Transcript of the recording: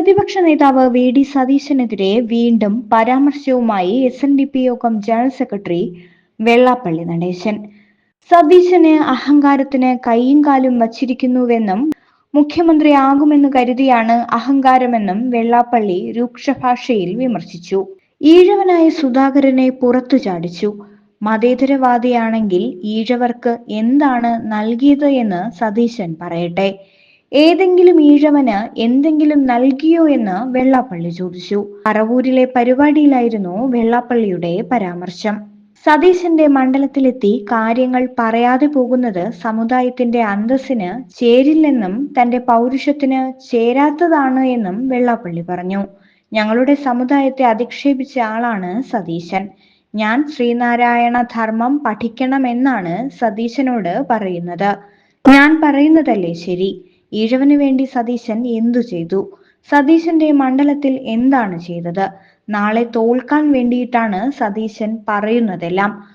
പ്രതിപക്ഷ നേതാവ് V D സതീശനെതിരെ വീണ്ടും പരാമർശവുമായി എസ് എൻ ഡി പി യോഗം ജനറൽ സെക്രട്ടറി വെള്ളാപ്പള്ളി നടേശൻ. സതീശന് അഹങ്കാരത്തിന് കൈയും കാലും വച്ചിരിക്കുന്നുവെന്നും മുഖ്യമന്ത്രിയാകുമെന്ന് കരുതിയാണ് അഹങ്കാരമെന്നും വെള്ളാപ്പള്ളി രൂക്ഷഭാഷയിൽ വിമർശിച്ചു. ഈഴവനായ സുധാകരനെ പുറത്തു ചാടിച്ചു. മതേതരവാദിയാണെങ്കിൽ ഈഴവർക്ക് എന്താണ് നൽകിയത് എന്ന് സതീശൻ പറയട്ടെ. ഏതെങ്കിലും ഈഴവന് എന്തെങ്കിലും നൽകിയോ എന്ന് വെള്ളാപ്പള്ളി ചോദിച്ചു. പറവൂരിലെ പരിപാടിയിലായിരുന്നു വെള്ളാപ്പള്ളിയുടെ പരാമർശം. സതീശന്റെ മണ്ഡലത്തിലെത്തി കാര്യങ്ങൾ പറയാതെ പോകുന്നത് സമുദായത്തിന്റെ അന്തസ്സിന് ചേരില്ലെന്നും തന്റെ പൗരുഷത്തിന് ചേരാത്തതാണ് എന്നും വെള്ളാപ്പള്ളി പറഞ്ഞു. ഞങ്ങളുടെ സമുദായത്തെ അധിക്ഷേപിച്ച ആളാണ് സതീശൻ. ഞാൻ ശ്രീനാരായണ ധർമ്മം പഠിക്കണമെന്നാണ് സതീശനോട് പറയുന്നത്. ഞാൻ പറയുന്നതല്ലേ ശരി. ഈഴവന് വേണ്ടി സതീശൻ എന്തു ചെയ്തു? സതീശന്റെ മണ്ഡലത്തിൽ എന്താണ് ചെയ്തത്? നാളെ തോൽക്കാൻ വേണ്ടിയിട്ടാണ് സതീശൻ പറയുന്നതെല്ലാം.